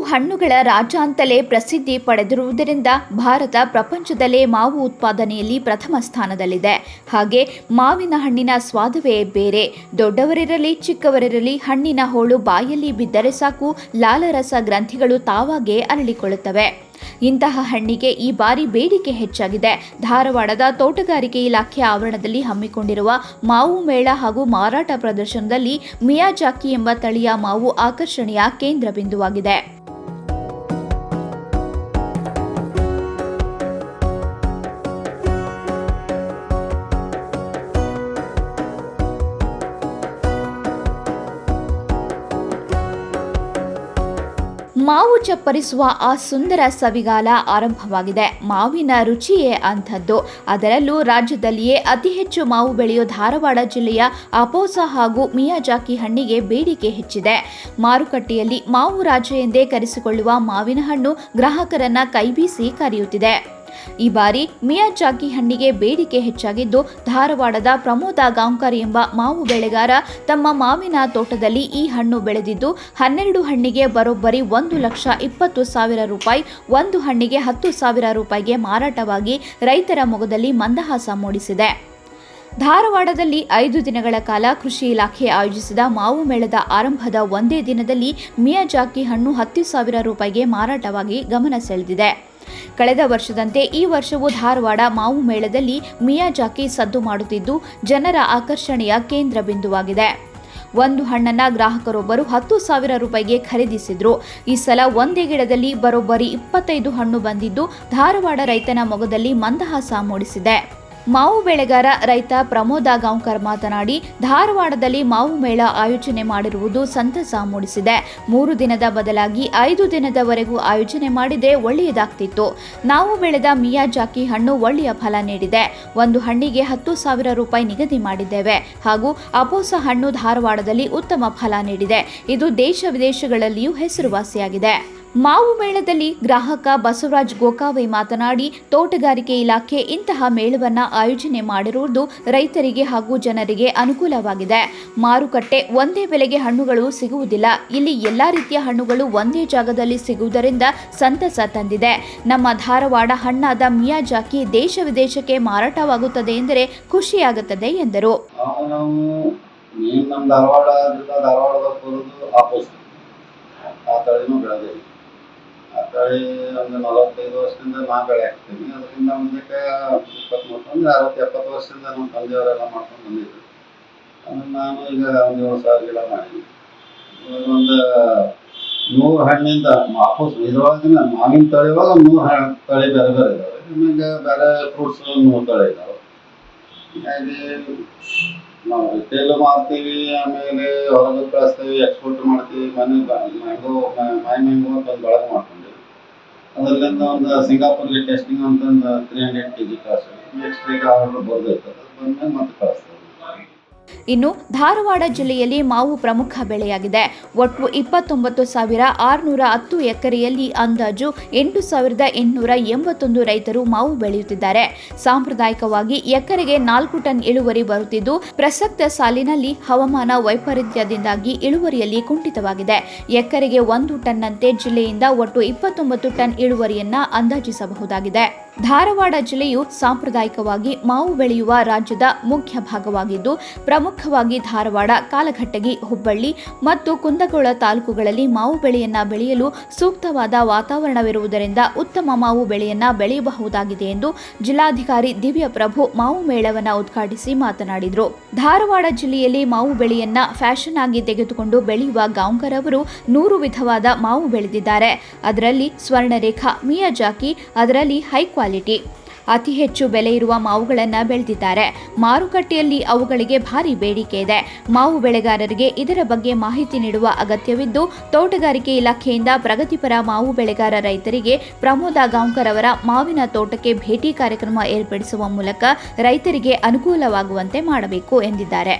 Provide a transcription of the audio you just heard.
ಹಣ್ಣುಗಳ ರಾಜ ಅಂತಲೇ ಪ್ರಸಿದ್ಧಿ ಪಡೆದಿರುವುದರಿಂದ ಭಾರತ ಪ್ರಪಂಚದಲ್ಲೇ ಮಾವು ಉತ್ಪಾದನೆಯಲ್ಲಿ ಪ್ರಥಮ ಸ್ಥಾನದಲ್ಲಿದೆ. ಹಾಗೆ ಮಾವಿನ ಹಣ್ಣಿನ ಸ್ವಾದವೇ ಬೇರೆ. ದೊಡ್ಡವರಿರಲಿ, ಚಿಕ್ಕವರಿರಲಿ ಹಣ್ಣಿನ ಹೋಳು ಬಾಯಲ್ಲಿ ಬಿದ್ದರೆ ಸಾಕು, ಲಾಲರಸ ಗ್ರಂಥಿಗಳು ತಾವಾಗೇ ಅರಳಿಕೊಳ್ಳುತ್ತವೆ. ಇಂತಹ ಹಣ್ಣಿಗೆ ಈ ಬಾರಿ ಬೇಡಿಕೆ ಹೆಚ್ಚಾಗಿದೆ. ಧಾರವಾಡದ ತೋಟಗಾರಿಕೆ ಇಲಾಖೆ ಆವರಣದಲ್ಲಿ ಹಮ್ಮಿಕೊಂಡಿರುವ ಮಾವು ಮೇಳ ಹಾಗೂ ಮಾರಾಟ ಪ್ರದರ್ಶನದಲ್ಲಿ ಮಿಯಾಜಾಕಿ ಎಂಬ ತಳಿಯ ಮಾವು ಆಕರ್ಷಣೆಯ ಕೇಂದ್ರ ಬಿಂದುವಾಗಿದೆ. ಮಾವು ಚಪ್ಪರಿಸುವ ಆ ಸುಂದರ ಸವಿಗಾಲ ಆರಂಭವಾಗಿದೆ. ಮಾವಿನ ರುಚಿಯೇ ಅಂಥದ್ದು. ಅದರಲ್ಲೂ ರಾಜ್ಯದಲ್ಲಿಯೇ ಅತಿ ಹೆಚ್ಚು ಮಾವು ಬೆಳೆಯೋ ಧಾರವಾಡ ಜಿಲ್ಲೆಯ ಅಪೋಸ ಹಾಗೂ ಮಿಯಾಜಾಕಿ ಹಣ್ಣಿಗೆ ಬೇಡಿಕೆ ಹೆಚ್ಚಿದೆ. ಮಾರುಕಟ್ಟೆಯಲ್ಲಿ ಮಾವು ರಾಜ ಎಂದೇ ಕರೆಸಿಕೊಳ್ಳುವ ಮಾವಿನ ಹಣ್ಣು ಗ್ರಾಹಕರನ್ನ ಕೈಬೀಸಿ ಕರೆಯುತ್ತಿದೆ. ಈ ಬಾರಿ ಮಿಯಾಜಾಕಿ ಹಣ್ಣಿಗೆ ಬೇಡಿಕೆ ಹೆಚ್ಚಾಗಿದ್ದು, ಧಾರವಾಡದ ಪ್ರಮೋದ ಗಾಂವ್ಕರ್ ಎಂಬ ಮಾವು ಬೆಳೆಗಾರ ತಮ್ಮ ಮಾವಿನ ತೋಟದಲ್ಲಿ ಈ ಹಣ್ಣು ಬೆಳೆದಿದ್ದು, ಹನ್ನೆರಡು ಹಣ್ಣಿಗೆ ಬರೋಬ್ಬರಿ ಒಂದು ಲಕ್ಷ ಇಪ್ಪತ್ತು ಸಾವಿರ ರೂಪಾಯಿ, ಒಂದು ಹಣ್ಣಿಗೆ ಹತ್ತು ಸಾವಿರ ರೂಪಾಯಿಗೆ ಮಾರಾಟವಾಗಿ ರೈತರ ಮೊಗದಲ್ಲಿ ಮಂದಹಾಸ ಮೂಡಿಸಿದೆ. ಧಾರವಾಡದಲ್ಲಿ ಐದು ದಿನಗಳ ಕಾಲ ಕೃಷಿ ಇಲಾಖೆ ಆಯೋಜಿಸಿದ ಮಾವು ಮೇಳದ ಆರಂಭದ ಒಂದೇ ದಿನದಲ್ಲಿ ಮಿಯಾಜಾಕಿ ಹಣ್ಣು ಹತ್ತು ಸಾವಿರ ರೂಪಾಯಿಗೆ ಮಾರಾಟವಾಗಿ ಗಮನ ಸೆಳೆದಿದೆ. ಕಳೆದ ವರ್ಷದಂತೆ ಈ ವರ್ಷವೂ ಧಾರವಾಡ ಮಾವು ಮೇಳದಲ್ಲಿ ಮಿಯಾಜಾಕಿ ಸದ್ದು ಮಾಡುತ್ತಿದ್ದು, ಜನರ ಆಕರ್ಷಣೆಯ ಕೇಂದ್ರ ಬಿಂದುವಾಗಿದೆ. ಒಂದು ಹಣ್ಣನ್ನ ಗ್ರಾಹಕರೊಬ್ಬರು ಹತ್ತು ಸಾವಿರ ರೂಪಾಯಿಗೆ ಖರೀದಿಸಿದ್ರು. ಈ ಸಲ ಒಂದೇ ಗಿಡದಲ್ಲಿ ಬರೋಬ್ಬರಿ ಇಪ್ಪತ್ತೈದು ಹಣ್ಣು ಬಂದಿದ್ದು, ಧಾರವಾಡ ರೈತನ ಮೊಗದಲ್ಲಿ ಮಂದಹಾಸ ಮೂಡಿಸಿದೆ. ಮಾವು ಬೆಳೆಗಾರ ರೈತ ಪ್ರಮೋದ ಗಾಂವ್ಕರ್ ಮಾತನಾಡಿ, ಧಾರವಾಡದಲ್ಲಿ ಮಾವು ಮೇಳ ಆಯೋಜನೆ ಮಾಡಿರುವುದು ಸಂತಸ ಮೂಡಿಸಿದೆ. ಮೂರು ದಿನದ ಬದಲಾಗಿ ಐದು ದಿನದವರೆಗೂ ಆಯೋಜನೆ ಮಾಡಿದರೆ ಒಳ್ಳೆಯದಾಗ್ತಿತ್ತು. ನಾವು ಬೆಳೆದ ಮಿಯಾಜಾಕಿ ಹಣ್ಣು ಒಳ್ಳೆಯ ಫಲ ನೀಡಿದೆ. ಒಂದು ಹಣ್ಣಿಗೆ ಹತ್ತು ಸಾವಿರ ರೂಪಾಯಿ ನಿಗದಿ ಮಾಡಿದ್ದೇವೆ. ಹಾಗೂ ಅಪೋಸ ಹಣ್ಣು ಧಾರವಾಡದಲ್ಲಿ ಉತ್ತಮ ಫಲ ನೀಡಿದೆ. ಇದು ದೇಶ ವಿದೇಶಗಳಲ್ಲಿಯೂ ಹೆಸರುವಾಸಿಯಾಗಿದೆ. ಮಾವು ಮೇಳದಲ್ಲಿ ಗ್ರಾಹಕ ಬಸವರಾಜ್ ಗೋಕಾವೈ ಮಾತನಾಡಿ, ತೋಟಗಾರಿಕೆ ಇಲಾಖೆ ಇಂತಹ ಮೇಳವನ್ನು ಆಯೋಜನೆ ಮಾಡಿರುವುದು ರೈತರಿಗೆ ಹಾಗೂ ಜನರಿಗೆ ಅನುಕೂಲವಾಗಿದೆ. ಮಾರುಕಟ್ಟೆ ಒಂದೇ ಬೆಲೆಗೆ ಹಣ್ಣುಗಳು ಸಿಗುವುದಿಲ್ಲ. ಇಲ್ಲಿ ಎಲ್ಲಾ ರೀತಿಯ ಹಣ್ಣುಗಳು ಒಂದೇ ಜಾಗದಲ್ಲಿ ಸಿಗುವುದರಿಂದ ಸಂತಸ ತಂದಿದೆ. ನಮ್ಮ ಧಾರವಾಡ ಹಣ್ಣಾದ ಮಿಯಾಜಾಕಿ ದೇಶ ವಿದೇಶಕ್ಕೆ ಮಾರಾಟವಾಗುತ್ತದೆ ಎಂದರೆ ಖುಷಿಯಾಗುತ್ತದೆ ಎಂದರು. ಆ ತಳಿನೂ ಬೆಳೆದೇವಿ ತಳಿ ಒಂದು ನಲವತ್ತೈದು ವರ್ಷದಿಂದ ನಾ ಬೆಳೆ ಹಾಕ್ತೀನಿ. ಅದರಿಂದ ಮುಂದಕ್ಕೆ ಇಪ್ಪತ್ತ್ಮೂರು ಅಂದ್ರೆ ಅರವತ್ತು ಎಪ್ಪತ್ತು ವರ್ಷದಿಂದ ನಮ್ಮ ತಂದೆಯವರೆಲ್ಲ ಮಾಡ್ಕೊಂಡು ಬಂದಿದ್ದರು ಅದನ್ನು ನಾನು ಈಗ ಒಂದು ಏಳು ಸಾವಿರ ಗಿಡ ಮಾಡೀನಿ ಒಂದು ನೂರು ಹಣ್ಣಿಂದ ಆಪೋಸ್ ಇದರೊಳಗಿನ ಮಾವಿನ ತಳಿ ಒಳಗೆ ನೂರು ಹಣ್ಣು ತಳಿ ಬೇರೆ ಬೇರೆ ಇದಾವೆ. ನಿಮಗೆ ಬೇರೆ ಫ್ರೂಟ್ಸ್ ನೂರು ತಳಿ ಇದಾವೆ. ಹೀಗಾಗಿ ನಾವು ರಿಟೇಲ್ ಮಾರ್ತೀವಿ ಆಮೇಲೆ ಹೊರಗೆ ಕಳಿಸ್ತೀವಿ ಎಕ್ಸ್ಪೋರ್ಟ್ ಮಾಡ್ತೀವಿ, ಮನೆ ಮ್ಯಾಂಗೋ ಮೈ ಮ್ಯಾಂಗೋ ಅಂತ ಒಂದು ಬಳಕೆ ಮಾಡ್ಕೊಂಡಿವಿ ಅದರಿಂದ ಒಂದು ಸಿಂಗಾಪುರ್ಗೆ ಟೆಸ್ಟಿಂಗ್ ಅಂತಂದು ತ್ರೀ ಹಂಡ್ರೆಡ್ ಕೆ ಜಿ ಕಳಿಸ್ತೀವಿ ನೆಕ್ಸ್ಟ್ ಈಗ ಆರ್ಡರ್ ಬರ್ದೈತೆ ಬಂದ್ಮೇಲೆ ಮತ್ತೆ ಕಳಿಸ್ತೀವಿ ಇನ್ನು ಧಾರವಾಡ ಜಿಲ್ಲೆಯಲ್ಲಿ ಮಾವು ಪ್ರಮುಖ ಬೆಳೆಯಾಗಿದೆ. ಒಟ್ಟು ಇಪ್ಪತ್ತೊಂಬತ್ತು ಸಾವಿರ ಆರುನೂರ ಹತ್ತು ಎಕರೆಯಲ್ಲಿ ಅಂದಾಜು ಎಂಟು ಸಾವಿರದ ಎಂಟುನೂರ ಎಂಬತ್ತೊಂದು ರೈತರು ಮಾವು ಬೆಳೆಯುತ್ತಿದ್ದಾರೆ. ಸಾಂಪ್ರದಾಯಿಕವಾಗಿ ಎಕರೆಗೆ ನಾಲ್ಕು ಟನ್ ಇಳುವರಿ ಬರುತ್ತಿದ್ದು, ಪ್ರಸಕ್ತ ಸಾಲಿನಲ್ಲಿ ಹವಾಮಾನ ವೈಪರೀತ್ಯದಿಂದಾಗಿ ಇಳುವರಿಯಲ್ಲಿ ಕುಂಠಿತವಾಗಿದೆ. ಎಕರೆಗೆ ಒಂದು ಟನ್ನಂತೆ ಜಿಲ್ಲೆಯಿಂದ ಒಟ್ಟು ಇಪ್ಪತ್ತೊಂಬತ್ತು ಟನ್ ಇಳುವರಿಯನ್ನ ಅಂದಾಜಿಸಬಹುದಾಗಿದೆ. ಧಾರವಾಡ ಜಿಲ್ಲೆಯು ಸಾಂಪ್ರದಾಯಿಕವಾಗಿ ಮಾವು ಬೆಳೆಯುವ ರಾಜ್ಯದ ಮುಖ್ಯ ಭಾಗವಾಗಿದ್ದು, ಪ್ರಮುಖವಾಗಿ ಧಾರವಾಡ, ಕಾಲಘಟ್ಟಗಿ, ಹುಬ್ಬಳ್ಳಿ ಮತ್ತು ಕುಂದಗೋಳ ತಾಲೂಕುಗಳಲ್ಲಿ ಮಾವು ಬೆಳೆಯನ್ನ ಬೆಳೆಯಲು ಸೂಕ್ತವಾದ ವಾತಾವರಣವಿರುವುದರಿಂದ ಉತ್ತಮ ಮಾವು ಬೆಳೆಯನ್ನ ಬೆಳೆಯಬಹುದಾಗಿದೆ ಎಂದು ಜಿಲ್ಲಾಧಿಕಾರಿ ದಿವ್ಯ ಪ್ರಭು ಮಾವು ಮೇಳವನ್ನ ಉದ್ಘಾಟಿಸಿ ಮಾತನಾಡಿದರು. ಧಾರವಾಡ ಜಿಲ್ಲೆಯಲ್ಲಿ ಮಾವು ಬೆಳೆಯನ್ನ ಫ್ಯಾಷನ್ ಆಗಿ ತೆಗೆದುಕೊಂಡು ಬೆಳೆಯುವ ಗಾಂವ್ಕರ್ ಅವರು ನೂರು ವಿಧವಾದ ಮಾವು ಬೆಳೆದಿದ್ದಾರೆ. ಅದರಲ್ಲಿ ಸ್ವರ್ಣರೇಖಾ, ಮಿಯಾಜಾಕಿ, ಅದರಲ್ಲಿ ಹೈ ಕ್ವಾಲಿಟಿ. ಅತಿ ಹೆಚ್ಚು ಬೆಲೆ ಇರುವ ಮಾವುಗಳನ್ನು ಬೆಳೆದಿದ್ದಾರೆ. ಮಾರುಕಟ್ಟೆಯಲ್ಲಿ ಅವುಗಳಿಗೆ ಭಾರಿ ಬೇಡಿಕೆ ಇದೆ. ಮಾವು ಬೆಳೆಗಾರರಿಗೆ ಇದರ ಬಗ್ಗೆ ಮಾಹಿತಿ ನೀಡುವ ಅಗತ್ಯವಿದ್ದು, ತೋಟಗಾರಿಕೆ ಇಲಾಖೆಯಿಂದ ಪ್ರಗತಿಪರ ಮಾವು ಬೆಳೆಗಾರ ರೈತರಿಗೆ ಪ್ರಮೋದ ಗಾಂವ್ಕರ್ ಅವರ ಮಾವಿನ ತೋಟಕ್ಕೆ ಭೇಟಿ ಕಾರ್ಯಕ್ರಮ ಏರ್ಪಡಿಸುವ ಮೂಲಕ ರೈತರಿಗೆ ಅನುಕೂಲವಾಗುವಂತೆ ಮಾಡಬೇಕು ಎಂದಿದ್ದಾರೆ.